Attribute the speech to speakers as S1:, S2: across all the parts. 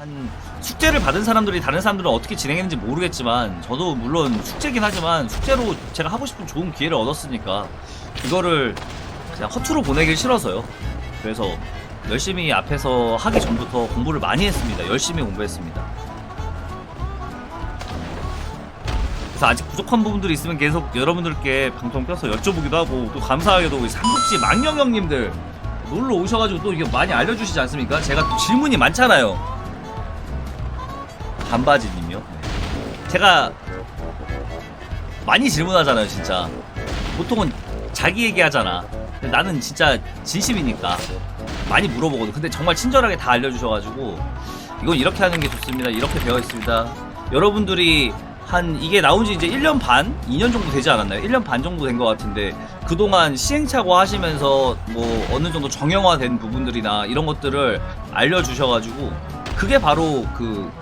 S1: 한 숙제를 받은 사람들이 다른 사람들은 어떻게 진행했는지 모르겠지만 저도 물론 숙제긴 하지만 숙제로 제가 하고 싶은 좋은 기회를 얻었으니까 이거를 그냥 허투루 보내길 싫어서요. 그래서 열심히 앞에서 하기 전부터 공부를 많이 했습니다. 열심히 공부했습니다. 그래서 아직 부족한 부분들이 있으면 계속 여러분들께 방송 껴서 여쭤보기도 하고 또 감사하게도 삼국지 망령 형님들 놀러 오셔가지고 또 이게 많이 알려주시지 않습니까? 제가 또 질문이 많잖아요. 반바지님이요? 제가 많이 질문하잖아요, 진짜. 보통은 자기 얘기하잖아. 근데 나는 진짜 진심이니까 많이 물어보거든. 근데 정말 친절하게 다 알려주셔가지고 이건 이렇게 하는 게 좋습니다. 이렇게 되어 있습니다. 여러분들이 한 이게 나온 지 이제 1년 반, 2년 정도 되지 않았나요? 1년 반 정도 된 것 같은데 그동안 시행착오 하시면서 뭐 어느 정도 정형화된 부분들이나 이런 것들을 알려주셔가지고 그게 바로 그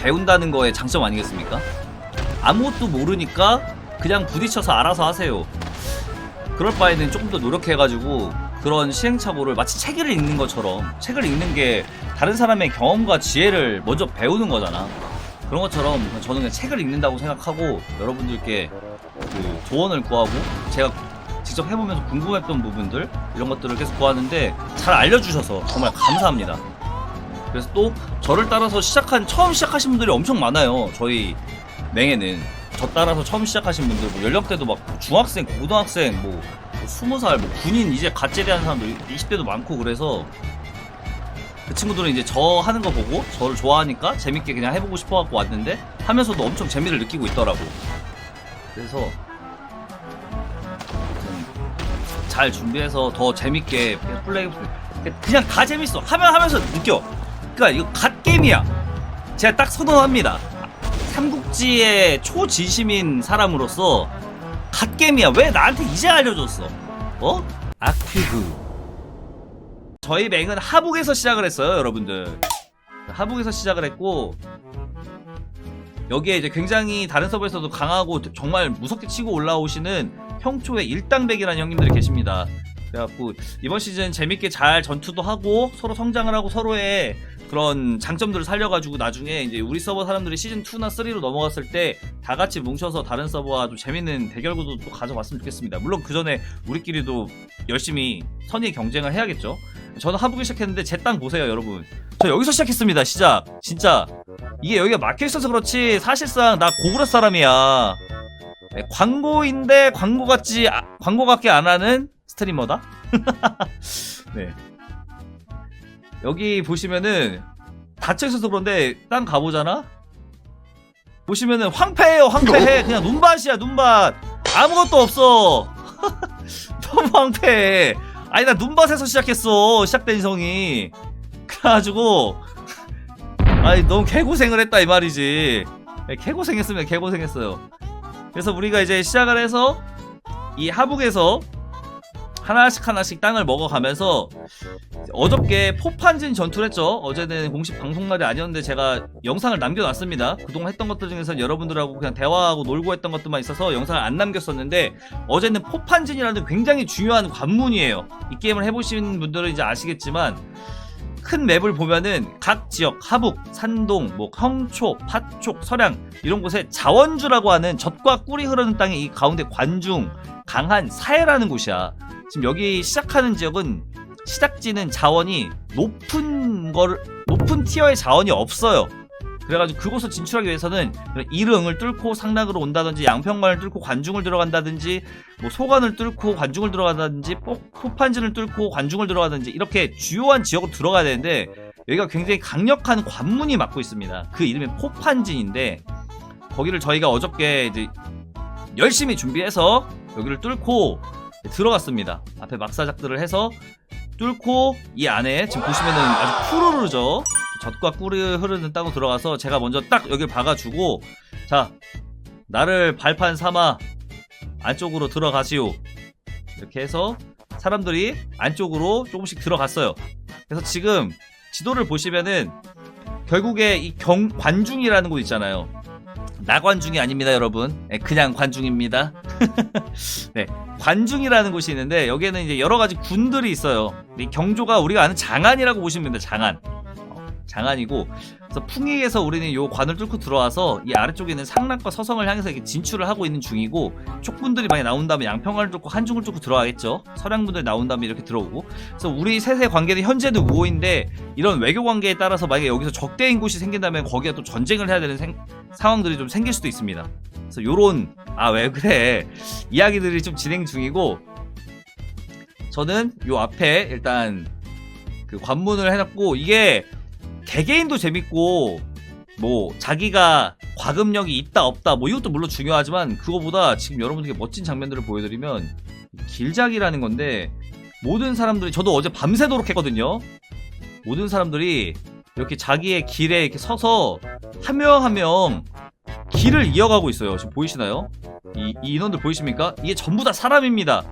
S1: 배운다는 거의 장점 아니겠습니까? 아무것도 모르니까 그냥 부딪혀서 알아서 하세요. 그럴 바에는 조금 더 노력해가지고 그런 시행착오를 마치 책을 읽는 것처럼 책을 읽는 게 다른 사람의 경험과 지혜를 먼저 배우는 거잖아. 그런 것처럼 저는 그냥 책을 읽는다고 생각하고 여러분들께 그 조언을 구하고 제가 직접 해보면서 궁금했던 부분들 이런 것들을 계속 구하는데 잘 알려주셔서 정말 감사합니다. 그래서 또 저를 따라서 시작한 처음 시작하신 분들이 엄청 많아요. 저희 맹에는 저 따라서 처음 시작하신 분들 뭐 연령대도 막 중학생, 고등학생, 뭐 스무 살, 뭐 군인 이제 갓 제대한 사람들 20대도 많고 그래서 그 친구들은 이제 저 하는 거 보고 저를 좋아하니까 재밌게 그냥 해보고 싶어 갖고 왔는데 하면서도 엄청 재미를 느끼고 있더라고. 그래서 좀잘 준비해서 더 재밌게 플레이 그냥 다 재밌어 하면 하면서 느껴. 그러니까 이거 갓 게임이야. 제가 딱 선언합니다. 삼국지의 초진심인 사람으로서 갓 게임이야. 왜 나한테 이제 알려줬어? 어? 아퀴그. 저희 맹은 하북에서 시작을 했어요, 여러분들. 하북에서 시작을 했고 여기에 이제 굉장히 다른 서버에서도 강하고 정말 무섭게 치고 올라오시는 평초의 일당백이라는 형님들이 계십니다. 그래갖고 이번 시즌 재밌게 잘 전투도 하고 서로 성장을 하고 서로의 그런 장점들을 살려가지고 나중에 이제 우리 서버 사람들이 시즌 2나 3로 넘어갔을 때 다 같이 뭉쳐서 다른 서버와 좀 재밌는 대결구도 또 가져봤으면 좋겠습니다. 물론 그 전에 우리끼리도 열심히 선의 경쟁을 해야겠죠. 저는 하북이 시작했는데 제 땅 보세요, 여러분. 저 여기서 시작했습니다, 시작. 진짜 이게 여기가 막혀 있어서 그렇지 사실상 나 고구려 사람이야. 네, 광고인데 광고 같지 아, 광고 같게 안 하는 스트리머다. 네. 여기 보시면은 닫혀 있어서 그런데 땅 가보잖아. 보시면은 황폐해요, 황폐해. 그냥 눈밭이야, 눈밭. 아무것도 없어. 너무 황폐해. 아니 나 눈밭에서 시작했어. 시작된 성이. 그래가지고 아니 너무 개고생을 했다 이 말이지. 네, 개고생했으면 개고생했어요. 그래서 우리가 이제 시작을 해서 이 하북에서 하나씩 하나씩 땅을 먹어가면서 어저께 포판진 전투를 했죠. 어제는 공식 방송날이 아니었는데 제가 영상을 남겨놨습니다. 그동안 했던 것들 중에서 여러분들하고 그냥 대화하고 놀고 했던 것들만 있어서 영상을 안 남겼었는데 어제는 포판진이라는 굉장히 중요한 관문이에요. 이 게임을 해보신 분들은 이제 아시겠지만 큰 맵을 보면은 각 지역 하북, 산동, 뭐 형초, 파촉, 서량 이런 곳에 자원주라고 하는 젖과 꿀이 흐르는 땅의 이 가운데 관중, 강한, 사해라는 곳이야. 지금 여기 시작하는 지역은 시작지는 자원이 높은 걸 높은 티어의 자원이 없어요. 그래가지고 그곳을 진출하기 위해서는 이릉을 뚫고 상락으로 온다든지 양평관을 뚫고 관중을 들어간다든지 뭐 소관을 뚫고 관중을 들어간다든지 포, 포판진을 뚫고 관중을 들어가든지 이렇게 주요한 지역으로 들어가야 되는데 여기가 굉장히 강력한 관문이 막고 있습니다. 그 이름이 포판진인데 거기를 저희가 어저께 이제 열심히 준비해서 여기를 뚫고 들어갔습니다. 앞에 막사작들을 해서 뚫고 이 안에 지금 보시면은 아주 푸르르죠. 젖과 꿀이 흐르는 땅으로 들어가서 제가 먼저 딱 여기를 박아주고 자 나를 발판 삼아 안쪽으로 들어가시오 이렇게 해서 사람들이 안쪽으로 조금씩 들어갔어요. 그래서 지금 지도를 보시면은 결국에 이 경, 관중이라는 곳 있잖아요. 나관중이 아닙니다 여러분. 네, 그냥 관중입니다 네 관중이라는 곳이 있는데 여기에는 이제 여러 가지 군들이 있어요. 이 경조가 우리가 아는 장안이라고 보시면 됩니다 장안 장안이고 그래서 풍익에서 우리는 요 관을 뚫고 들어와서 이 아래쪽에 있는 상락과 서성을 향해서 이렇게 진출을 하고 있는 중이고 촉분들이 많이 나온 다음에 양평관을 뚫고 한중을 뚫고 들어가겠죠? 서량분들이 나온 다음에 이렇게 들어오고. 그래서 우리 셋의 관계는 현재는 우호인데 이런 외교 관계에 따라서 만약에 여기서 적대인 곳이 생긴다면 거기에 또 전쟁을 해야 되는 생- 상황들이 좀 생길 수도 있습니다. 그래서 요런 아 왜 그래? 이야기들이 좀 진행 중이고 저는 요 앞에 일단 그 관문을 해놨고 이게 개개인도 재밌고 뭐 자기가 과금력이 있다 없다 뭐 이것도 물론 중요하지만 그거보다 지금 여러분들께 멋진 장면들을 보여드리면 길작이라는 건데 모든 사람들이 저도 어제 밤새도록 했거든요 모든 사람들이 이렇게 자기의 길에 이렇게 서서 한 명 한 명 길을 이어가고 있어요 지금 보이시나요? 이, 이 인원들 보이십니까? 이게 전부 다 사람입니다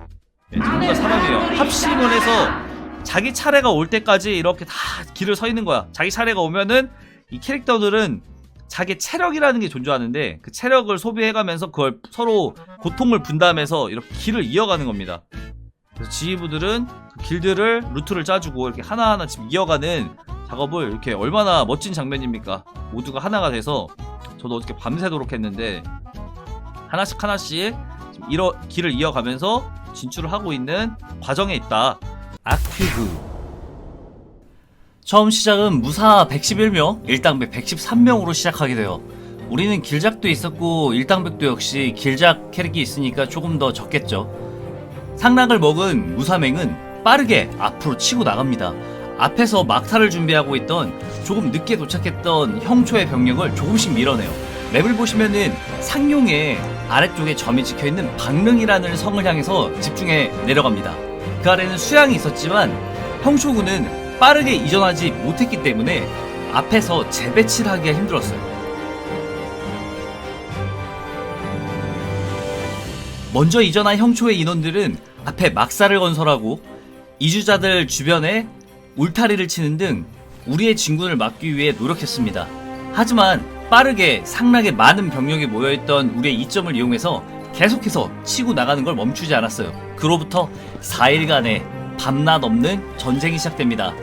S1: 네, 전부 다 사람이에요 합심을 해서 자기 차례가 올 때까지 이렇게 다 길을 서 있는 거야. 자기 차례가 오면은 이 캐릭터들은 자기 체력이라는 게 존재하는데 그 체력을 소비해가면서 그걸 서로 고통을 분담해서 이렇게 길을 이어가는 겁니다. 그래서 지휘부들은 그 길들을 루트를 짜주고 이렇게 하나하나 지금 이어가는 작업을 이렇게 얼마나 멋진 장면입니까? 모두가 하나가 돼서 저도 어저께 밤새도록 했는데 하나씩 하나씩 이어, 길을 이어가면서 진출을 하고 있는 과정에 있다. 아퀴그 처음 시작은 무사 111명, 일당백 113명으로 시작하게 돼요. 우리는 길작도 있었고 일당백도 역시 길작 캐릭이 있으니까 조금 더 적겠죠. 상락을 먹은 무사맹은 빠르게 앞으로 치고 나갑니다. 앞에서 막타를 준비하고 있던 조금 늦게 도착했던 형초의 병력을 조금씩 밀어내요. 맵을 보시면은 상용의 아래쪽에 점이 찍혀있는 방릉이라는 성을 향해서 집중해 내려갑니다. 그 아래는 수양이 있었지만 형초군은 빠르게 이전하지 못했기 때문에 앞에서 재배치를 하기가 힘들었어요. 먼저 이전한 형초의 인원들은 앞에 막사를 건설하고 이주자들 주변에 울타리를 치는 등 우리의 진군을 막기 위해 노력했습니다. 하지만 빠르게 상락에 많은 병력이 모여있던 우리의 이점을 이용해서 계속해서 치고 나가는 걸 멈추지 않았어요. 그로부터 4일간의 밤낮 없는 전쟁이 시작됩니다.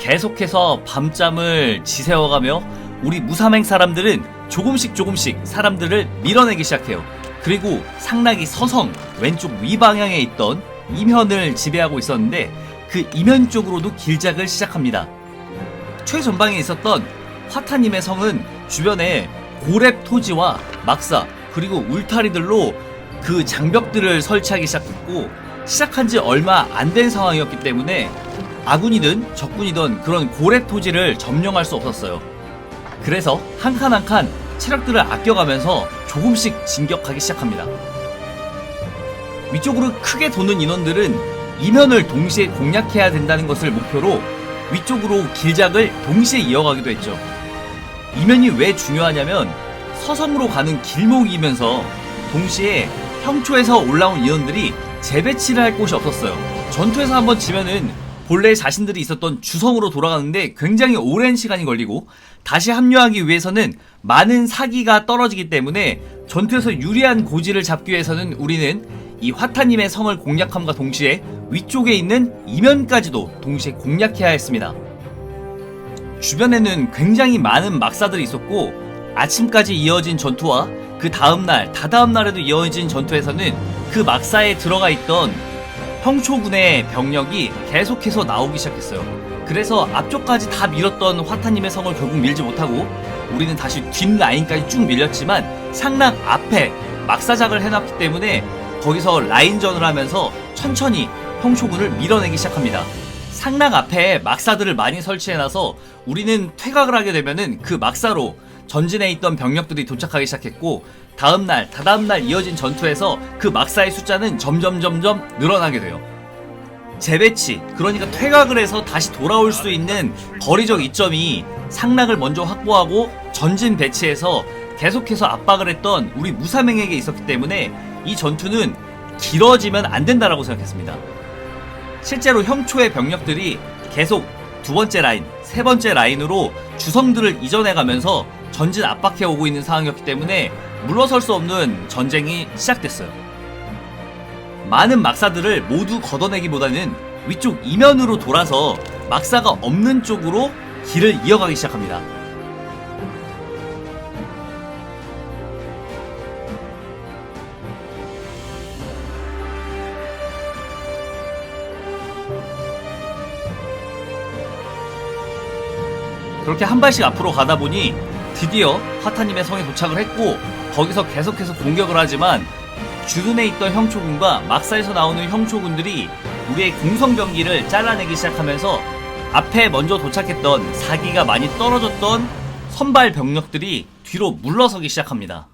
S1: 계속해서 밤잠을 지새워가며 우리 무사맹 사람들은 조금씩 조금씩 사람들을 밀어내기 시작해요. 그리고 상락이 서성 왼쪽 위방향에 있던 이면을 지배하고 있었는데 그 이면 쪽으로도 길작을 시작합니다. 최전방에 있었던 화타님의 성은 주변에 고렙 토지와 막사 그리고 울타리들로 그 장벽들을 설치하기 시작했고 시작한 지 얼마 안 된 상황이었기 때문에 아군이든 적군이든 그런 고렙 토지를 점령할 수 없었어요. 그래서 한 칸 한 칸 체력들을 아껴가면서 조금씩 진격하기 시작합니다. 위쪽으로 크게 도는 인원들은 이면을 동시에 공략해야 된다는 것을 목표로 위쪽으로 길작을 동시에 이어가기도 했죠. 이면이 왜 중요하냐면 서섬으로 가는 길목이면서 동시에 형초에서 올라온 인원들이 재배치를 할 곳이 없었어요. 전투에서 한번 지면은 본래 자신들이 있었던 주성으로 돌아가는데 굉장히 오랜 시간이 걸리고 다시 합류하기 위해서는 많은 사기가 떨어지기 때문에 전투에서 유리한 고지를 잡기 위해서는 우리는 이 화타님의 성을 공략함과 동시에 위쪽에 있는 이면까지도 동시에 공략해야 했습니다. 주변에는 굉장히 많은 막사들이 있었고 아침까지 이어진 전투와 그 다음날, 다다음 날에도 이어진 전투에서는 그 막사에 들어가 있던 형초군의 병력이 계속해서 나오기 시작했어요. 그래서 앞쪽까지 다 밀었던 화타님의 성을 결국 밀지 못하고 우리는 다시 뒷 라인까지 쭉 밀렸지만 상락 앞에 막사작을 해놨기 때문에 거기서 라인전을 하면서 천천히 형초군을 밀어내기 시작합니다. 상락 앞에 막사들을 많이 설치해놔서 우리는 퇴각을 하게 되면은 그 막사로 전진해 있던 병력들이 도착하기 시작했고 다음날, 다다음날 이어진 전투에서 그 막사의 숫자는 점점 점점 늘어나게 돼요. 재배치, 그러니까 퇴각을 해서 다시 돌아올 수 있는 거리적 이점이 상락을 먼저 확보하고 전진 배치해서 계속해서 압박을 했던 우리 무사맹에게 있었기 때문에 이 전투는 길어지면 안 된다라고 생각했습니다. 실제로 형초의 병력들이 계속 두 번째 라인, 세 번째 라인으로 주성들을 이전해 가면서 전진 압박해 오고 있는 상황이었기 때문에 물러설 수 없는 전쟁이 시작됐어요. 많은 막사들을 모두 걷어내기보다는 위쪽 이면으로 돌아서 막사가 없는 쪽으로 길을 이어가기 시작합니다. 그렇게 한 발씩 앞으로 가다 보니 드디어 화타님의 성에 도착을 했고 거기서 계속해서 공격을 하지만 주둔에 있던 형초군과 막사에서 나오는 형초군들이 우리의 공성병기를 잘라내기 시작하면서 앞에 먼저 도착했던 사기가 많이 떨어졌던 선발 병력들이 뒤로 물러서기 시작합니다.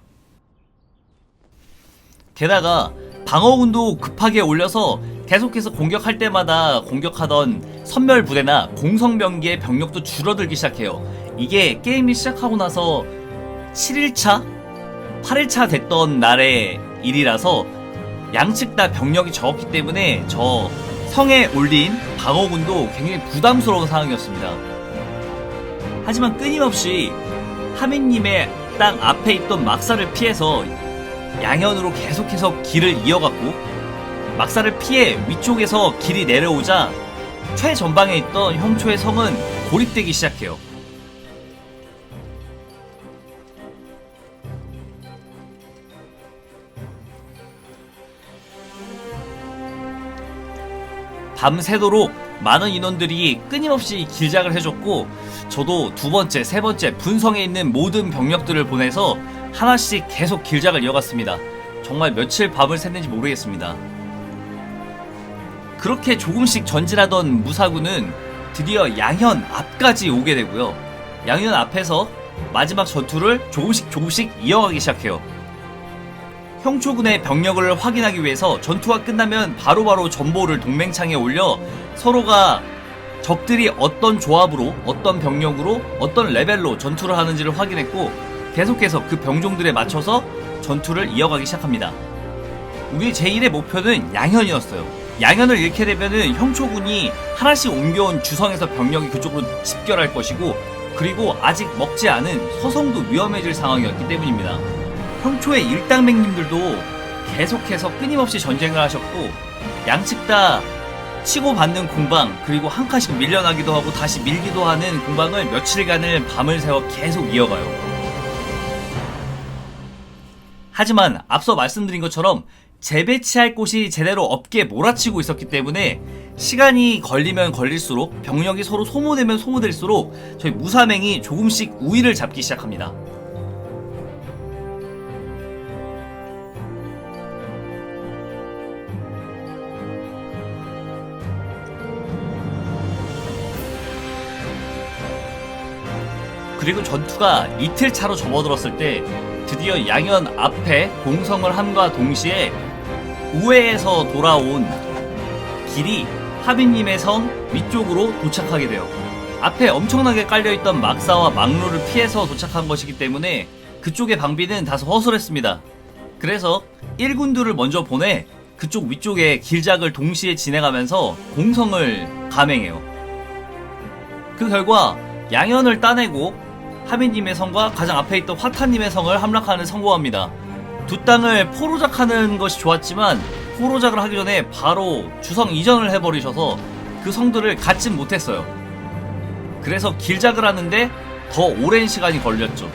S1: 게다가 방어군도 급하게 올려서 계속해서 공격할 때마다 공격하던 선멸 부대나 공성병기의 병력도 줄어들기 시작해요. 이게 게임이 시작하고 나서 7일차? 8일차 됐던 날의 일이라서 양측 다 병력이 적었기 때문에 저 성에 올린 방어군도 굉장히 부담스러운 상황이었습니다. 하지만 끊임없이 하민님의 땅 앞에 있던 막사를 피해서 양현으로 계속해서 길을 이어갔고 막사를 피해 위쪽에서 길이 내려오자 최전방에 있던 형초의 성은 고립되기 시작해요. 밤새도록 많은 인원들이 끊임없이 길작을 해줬고 저도 두 번째, 세 번째 분성에 있는 모든 병력들을 보내서 하나씩 계속 길작을 이어갔습니다. 정말 며칠 밤을 샜는지 모르겠습니다. 그렇게 조금씩 전진하던 무사군은 드디어 양현 앞까지 오게 되고요. 양현 앞에서 마지막 전투를 조금씩 조금씩 이어가기 시작해요. 형초군의 병력을 확인하기 위해서 전투가 끝나면 바로 바로 전보를 동맹창에 올려 서로가 적들이 어떤 조합으로 어떤 병력으로 어떤 레벨로 전투를 하는지를 확인했고 계속해서 그 병종들에 맞춰서 전투를 이어가기 시작합니다. 우리 제1의 목표는 양현이었어요. 양현을 잃게 되면은 형초군이 하나씩 옮겨온 주성에서 병력이 그쪽으로 집결할 것이고 그리고 아직 먹지 않은 서성도 위험해질 상황이었기 때문입니다. 형초의 일당맹님들도 계속해서 끊임없이 전쟁을 하셨고 양측 다 치고받는 공방 그리고 한 칸씩 밀려나기도 하고 다시 밀기도 하는 공방을 며칠간을 밤을 새워 계속 이어가요. 하지만 앞서 말씀드린 것처럼 재배치할 곳이 제대로 없게 몰아치고 있었기 때문에 시간이 걸리면 걸릴수록 병력이 서로 소모되면 소모될수록 저희 무사맹이 조금씩 우위를 잡기 시작합니다. 그리고 전투가 이틀 차로 접어들었을 때 드디어 양현 앞에 공성을 함과 동시에 우회에서 돌아온 길이 하빈님의 성 위쪽으로 도착하게 돼요. 앞에 엄청나게 깔려있던 막사와 막로를 피해서 도착한 것이기 때문에 그쪽의 방비는 다소 허술했습니다. 그래서 1군들을 먼저 보내 그쪽 위쪽에 길작을 동시에 진행하면서 공성을 감행해요. 그 결과 양현을 따내고 하민님의 성과 가장 앞에 있던 화타님의 성을 함락하는 성공합니다. 두 땅을 포로작하는 것이 좋았지만 포로작을 하기 전에 바로 주성 이전을 해버리셔서 그 성들을 갖진 못했어요. 그래서 길작을 하는데 더 오랜 시간이 걸렸죠.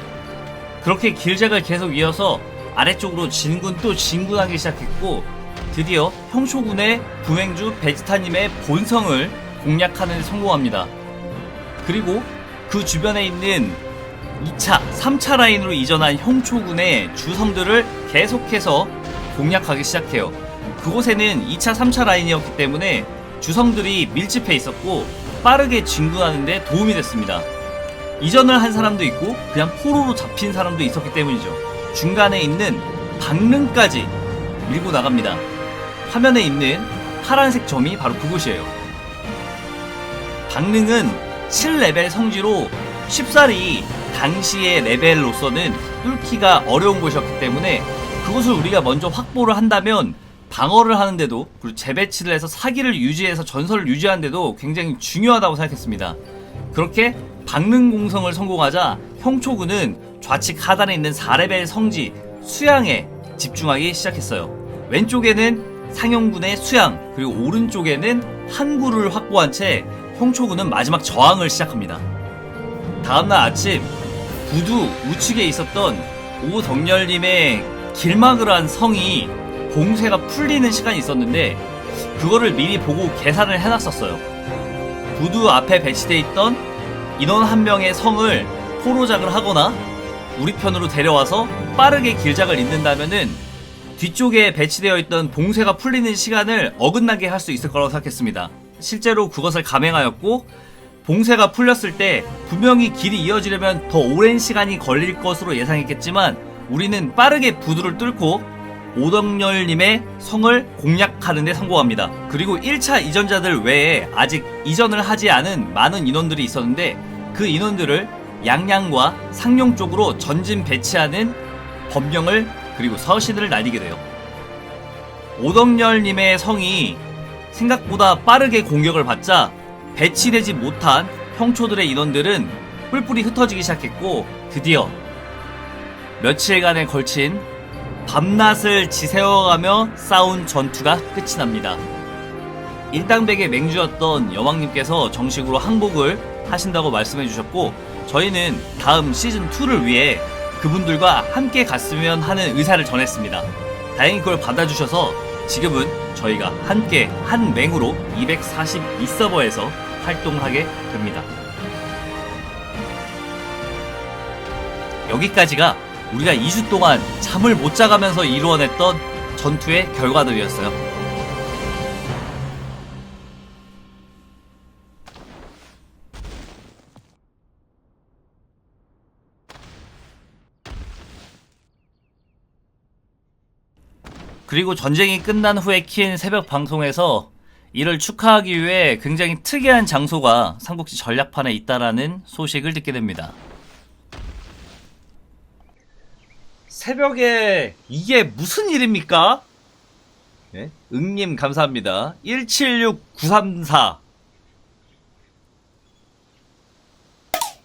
S1: 그렇게 길작을 계속 이어서 아래쪽으로 진군 또 진군하기 시작했고 드디어 형초군의 부맹주 베지타님의 본성을 공략하는 데 성공합니다. 그리고 그 주변에 있는 2차, 3차 라인으로 이전한 형초군의 주성들을 계속해서 공략하기 시작해요. 그곳에는 2차, 3차 라인이었기 때문에 주성들이 밀집해 있었고 빠르게 진군하는데 도움이 됐습니다. 이전을 한 사람도 있고 그냥 포로로 잡힌 사람도 있었기 때문이죠. 중간에 있는 방릉까지 밀고 나갑니다. 화면에 있는 파란색 점이 바로 그곳이에요. 방릉은 7레벨 성지로 쉽사리 당시의 레벨로서는 뚫기가 어려운 곳이었기 때문에 그것을 우리가 먼저 확보를 한다면 방어를 하는데도 그리고 재배치를 해서 사기를 유지해서 전설을 유지하는데도 굉장히 중요하다고 생각했습니다. 그렇게 박능 공성을 성공하자 형초군은 좌측 하단에 있는 4레벨 성지 수양에 집중하기 시작했어요. 왼쪽에는 상영군의 수양 그리고 오른쪽에는 한구를 확보한 채 형초군은 마지막 저항을 시작합니다. 다음날 아침 부두 우측에 있었던 오덕열님의 길막을 한 성이 봉쇄가 풀리는 시간이 있었는데 그거를 미리 보고 계산을 해놨었어요. 부두 앞에 배치돼 있던 인원 한 명의 성을 포로작을 하거나 우리 편으로 데려와서 빠르게 길작을 잇는다면은 뒤쪽에 배치되어 있던 봉쇄가 풀리는 시간을 어긋나게 할 수 있을 거라고 생각했습니다. 실제로 그것을 감행하였고 봉쇄가 풀렸을 때 분명히 길이 이어지려면 더 오랜 시간이 걸릴 것으로 예상했겠지만 우리는 빠르게 부두를 뚫고 오덕열님의 성을 공략하는 데 성공합니다. 그리고 1차 이전자들 외에 아직 이전을 하지 않은 많은 인원들이 있었는데 그 인원들을 양양과 상룡 쪽으로 전진 배치하는 법령을 그리고 서신을 날리게 돼요. 오덕열님의 성이 생각보다 빠르게 공격을 받자 배치되지 못한 평초들의 인원들은 뿔뿔이 흩어지기 시작했고 드디어 며칠간에 걸친 밤낮을 지새워가며 싸운 전투가 끝이 납니다. 일당백의 맹주였던 여왕님께서 정식으로 항복을 하신다고 말씀해 주셨고 저희는 다음 시즌2를 위해 그분들과 함께 갔으면 하는 의사를 전했습니다. 다행히 그걸 받아주셔서 지금은 저희가 함께 한 맹으로 242서버에서 활동하게 됩니다. 여기까지가 우리가 2주 동안 잠을 못 자가면서 이루어냈던 전투의 결과들이었어요. 그리고 전쟁이 끝난 후에 킨 새벽 방송에서 이를 축하하기 위해 굉장히 특이한 장소가 삼국지 전략판에 있다라는 소식을 듣게 됩니다. 새벽에 이게 무슨 일입니까? 네? 응님 감사합니다. 176934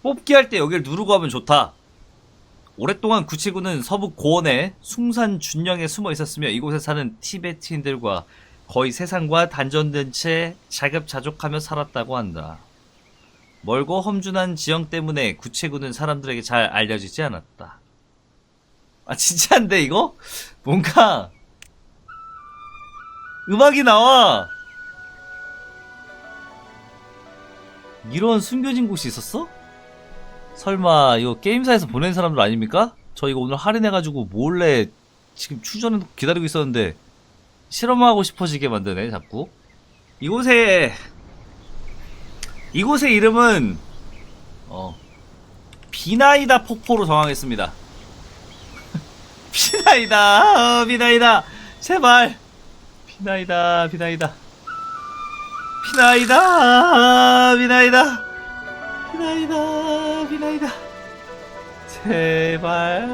S1: 뽑기 할 때 여기를 누르고 하면 좋다. 오랫동안 구치구는 서북 고원의 숭산 준령에 숨어 있었으며 이곳에 사는 티베트인들과 거의 세상과 단전된 채 자급자족하며 살았다고 한다. 멀고 험준한 지형 때문에 구체구는 사람들에게 잘 알려지지 않았다. 아 진짜인데 이거? 뭔가 음악이 나와. 이런 숨겨진 곳이 있었어? 설마 이거 게임사에서 보낸 사람들 아닙니까? 저 이거 오늘 할인해가지고 몰래 지금 추전해 기다리고 있었는데 실험하고 싶어지게 만드네 자꾸. 이곳에 이곳의 이름은 어 비나이다 폭포로 정하겠습니다. 비나이다 어, 비나이다. 제발. 비나이다 비나이다. 비나이다 비나이다 비나이다 비나이다. 제발